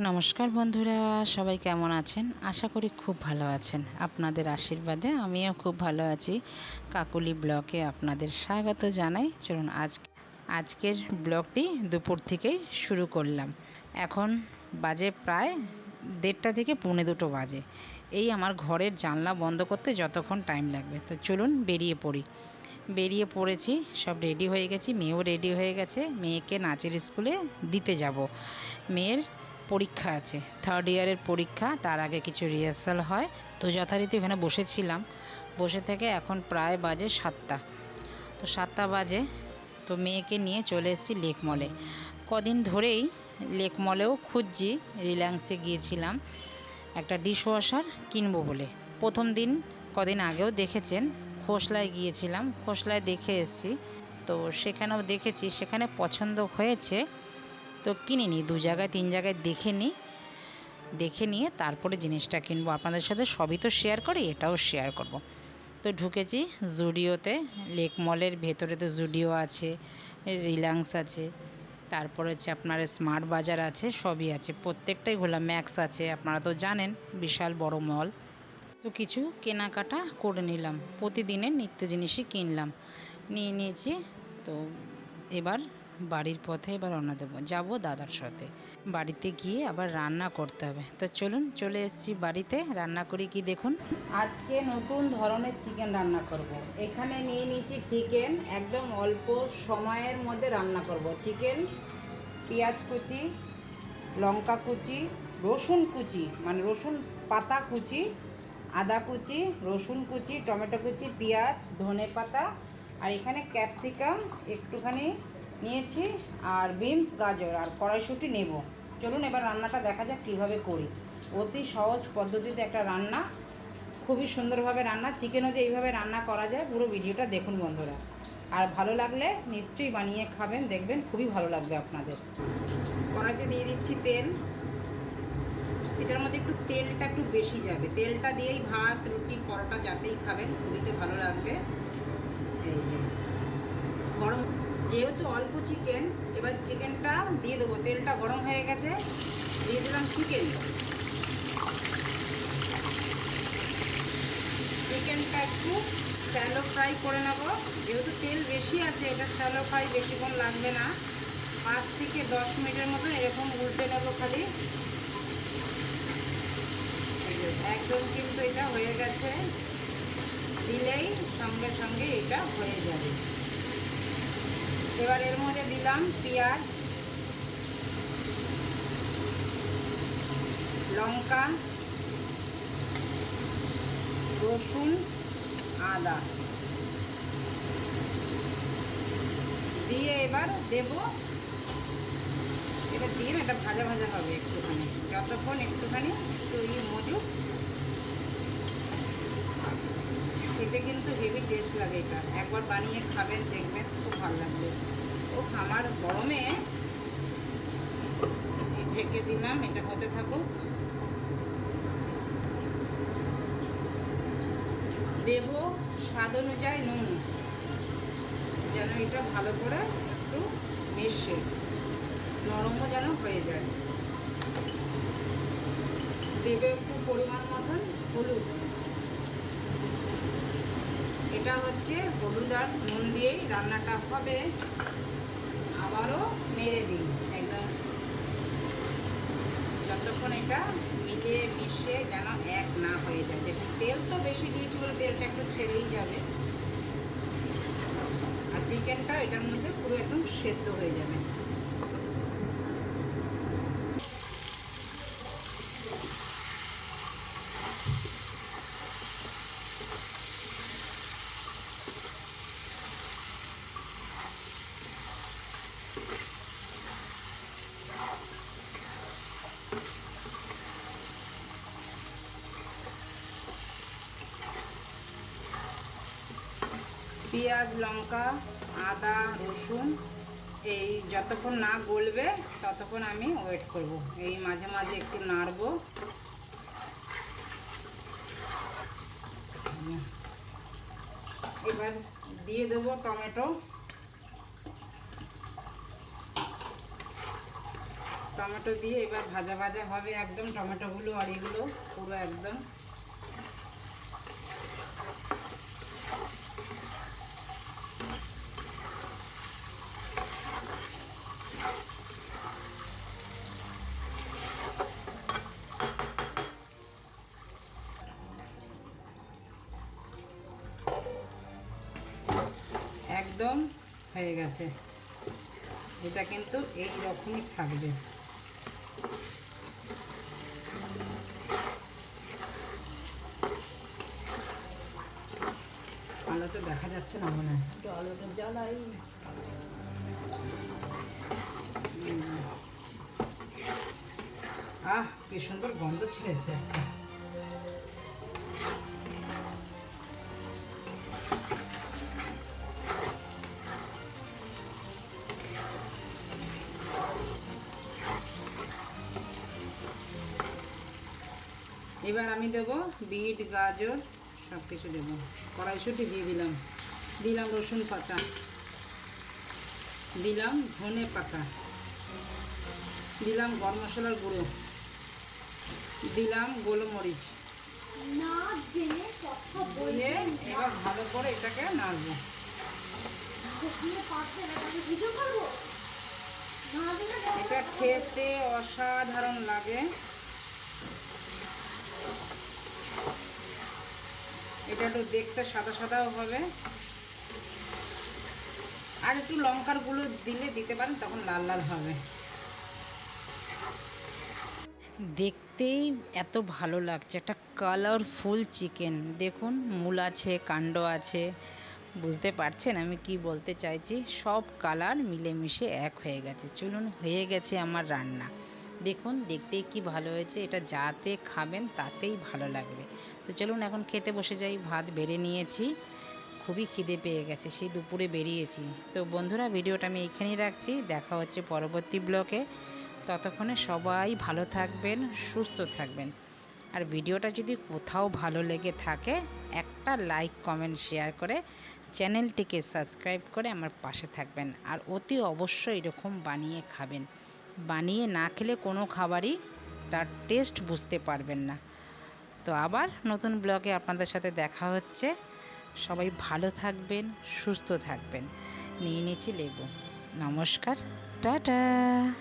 নমস্কার বন্ধুরা, সবাই কেমন আছেন? আশা করি খুব ভালো আছেন। আপনাদের আশীর্বাদে আমিও খুব ভালো আছি। কাকুলি ব্লকে আপনাদের স্বাগত জানাই। চলুন আজ আজকের ব্লগটি দুপুর থেকে শুরু করলাম। এখন বাজে প্রায় দেড়টা থেকে পৌনে দুটো বাজে। এই আমার ঘরের জানলা বন্ধ করতে যতক্ষণ টাইম লাগবে। তো চলুন বেরিয়ে পড়ি। বেরিয়ে পড়েছি, সব রেডি হয়ে গেছি, মেয়েও রেডি হয়ে গেছে। মেয়েকে নাচের স্কুলে দিতে যাব। মেয়ের পরীক্ষা আছে। থার্ড ইয়ারের পরীক্ষা, তার আগে কিছু রিহার্সাল হয়। তো যথারীতি ওখানে বসেছিলাম। বসে থেকে এখন প্রায় বাজে সাতটা। তো সাতটা বাজে। তো মেয়েকে নিয়ে চলে এসেছি লেক মলে কদিন ধরেই লেক মলেও খুঁজছি। রিলায়েন্সে গিয়েছিলাম। একটা ডিশওয়াশার কিনবো বলে। প্রথম দিন কদিন আগেও দেখেছেন। খোসলায় গিয়েছিলাম। খোসলায় দেখে এসেছি। তো সেখানেও দেখেছি। সেখানে পছন্দ হয়েছে। তো কিনে নিই, দু জায়গায়, তিন জায়গায় দেখে নিই। দেখে নিয়ে তারপরে জিনিসটা কিনবো। আপনাদের সাথে সবই তো শেয়ার করি, এটাও শেয়ার করব। তো ঢুকেছি জুডিওতে, লেক মলের ভেতরে তো জুডিও আছে, রিলায়েন্স আছে, তারপর হচ্ছে আপনার স্মার্ট বাজার আছে, সবই আছে। প্রত্যেকটাই ঘোলা, ম্যাক্স আছে, আপনারা তো জানেন, বিশাল বড় মল। তো কিছু কেনাকাটা করে নিলাম। প্রতিদিনের নিত্য জিনিসই কিনলাম। নিয়ে নিয়েছি, তো এবার বাড়ির পথে এবার রওনা দেবো। যাব দাদার সাথে। বাড়িতে গিয়ে আবার রান্না করতে হবে। তো চলুন, চলে এসেছি বাড়িতে। রান্না করি কি দেখুন। আজকে নতুন ধরনের চিকেন রান্না করব। এখানে নিয়ে নিয়েছি চিকেন একদম অল্প সময়ের মধ্যে রান্না করব। চিকেন পেঁয়াজ কুচি, লঙ্কা কুচি, রসুন কুচি মানে রসুন পাতা কুচি, আদা কুচি, রসুন কুচি, টমেটো কুচি, পেঁয়াজ ধনে পাতা আর এখানে ক্যাপসিকাম একটুখানি নিয়েছি আর বিনস গাজর আর কড়াইশুঁটি নেব। চলুন এবার রান্নাটা দেখা যাক কীভাবে করি। অতি সহজ পদ্ধতিতে একটা রান্না, খুবই সুন্দরভাবে রান্না, চিকেনও যে এইভাবে রান্না করা যায়, পুরো ভিডিওটা দেখুন বন্ধুরা। আর ভালো লাগলে নিশ্চয়ই বানিয়ে খাবেন, দেখবেন খুবই ভালো লাগবে আপনাদের। কড়াইতে দিয়ে দিচ্ছি তেল। এটার মধ্যে একটু তেলটা একটু বেশি যাবে। তেলটা দিয়েই ভাত, রুটি, পরোটা যাতেই খাবেন, খুবই ভালো লাগবে। এই যে, গরম যেহেতু অল্প চিকেন এবার চিকেনটা দিয়ে দেবো। তেলটা গরম হয়ে গেছে, দিয়ে দিলাম চিকেন চিকেনটা একটু শ্যালো ফ্রাই করে নেব। যেহেতু তেল বেশি আছে, এটা শ্যালো ফ্রাই বেশিক্ষণ লাগবে না। পাঁচ থেকে দশ মিনিটের মতো এরকম উল্টে নেব খালি। একদম কিন্তু এটা হয়ে গেছে। দিলেই সঙ্গে সঙ্গে এটা হয়ে যাবে। এবার এর মধ্যে দিলাম পেঁয়াজ, লঙ্কা, রসুন, আদা। দিয়ে এবার দেব, এবার দিয়ে এটা ভাজা ভাজা হবে একটুখানি। যতক্ষণ একটুখানি একটু ই মজুক খেতে কিন্তু হেভি টেস্ট লাগে এটা। একবার বানিয়ে খাবেন, দেখবেন খুব ভালো লাগবে। ও আমার গরমে ঢেকে দিলাম, এটা হতে থাকুক। দেব স্বাদ অনুযায়ী নুন, যেন এটা ভালো করে একটু মেশে, নরমও যেন হয়ে যায়। দেবে একটু পরিমাণ মতন হলুদ। এটা হচ্ছে হলুদ আর নুন দিয়েই রান্নাটা হবে। আবারও মেরে দিই। একদম যতক্ষণ এটা মিলিয়ে মিশে যেন এক না হয়ে দেখুন, তেল তো বেশি দিয়েছি বলে তেলটা একটু ছেড়েই যাবে। আর চিকেনটা এটার মধ্যে পুরো একদম সেদ্ধ হয়ে যাবে। পেঁয়াজ, লঙ্কা, আদা, রসুন, এই যতক্ষণ না গলবে ততক্ষণ আমি ওয়েট করব। এই মাঝে মাঝে একটু নাড়বো। এবার দিয়ে দেবো টমেটো। টমেটো দিয়ে এবার ভাজা ভাজা হবে একদম। টমেটোগুলো আর এগুলো পুরো একদম একদম হয়ে গেছে। এটা কিন্তু এই রকমই থাকবে। আলো তো দেখা যাচ্ছে না মনে হয়। একটু আলোটা জ্বালাই। আহ কি সুন্দর গন্ধ ছিঁড়েছে। একটা এবার আমি দেব বিট গাজর সব কিছু দেবো। কড়াইশুটি দিয়ে দিলাম। দিলাম রসুন পাতা। দিলাম ধনে পাতা। দিলাম গরম মশলার গুঁড়ো। দিলাম গোলমরিচ। দিয়ে এবার ভালো করে এটাকে নাড়বো। এটা খেতে অসাধারণ লাগে। এটা একটু দেখতে সাদা সাদাও হবে। আর একটু লঙ্কার গুঁড়ো দিলে দিতে পারেন, তখন লাল লাল হবে। দেখতেই এত ভালো লাগছে, একটা কালারফুল চিকেন দেখুন, মূল আছে, কাণ্ড আছে, বুঝতে পারছেন আমি কি বলতে চাইছি? সব কালার মিলেমিশে এক হয়ে গেছে। চলুন, হয়ে গেছে আমার রান্না। দেখুন, দেখতে কি ভালো হয়েছে, এটা যাতে খাবেন তাতেই ভালো লাগবে। তো চলুন এখন খেতে বসে যাই, ভাত বেড়ে নিয়েছি, খুবই খিদে পেয়ে গেছে, সেই দুপুরে বেরিয়েছি। তো বন্ধুরা, ভিডিওটা আমি এখানেই রাখছি, দেখা হচ্ছে পরবর্তী ব্লকে। ততক্ষণে সবাই ভালো থাকবেন, সুস্থ থাকবেন। আর ভিডিওটা যদি কোথাও ভালো লেগে থাকে, একটা লাইক, কমেন্ট, শেয়ার করে চ্যানেলটিকে সাবস্ক্রাইব করে আমার পাশে থাকবেন। আর অতি অবশ্যই এরকম বানিয়ে খাবেন। বানিয়ে না খেলে কোনো খাবারই তার টেস্ট বুঝতে পারবেন না। তো আবার নতুন ব্লগে আপনাদের সাথে দেখা হচ্ছে। সবাই ভালো থাকবেন, সুস্থ থাকবেন। নিয়ে নিয়েছি লেবু। নমস্কার, টাটা!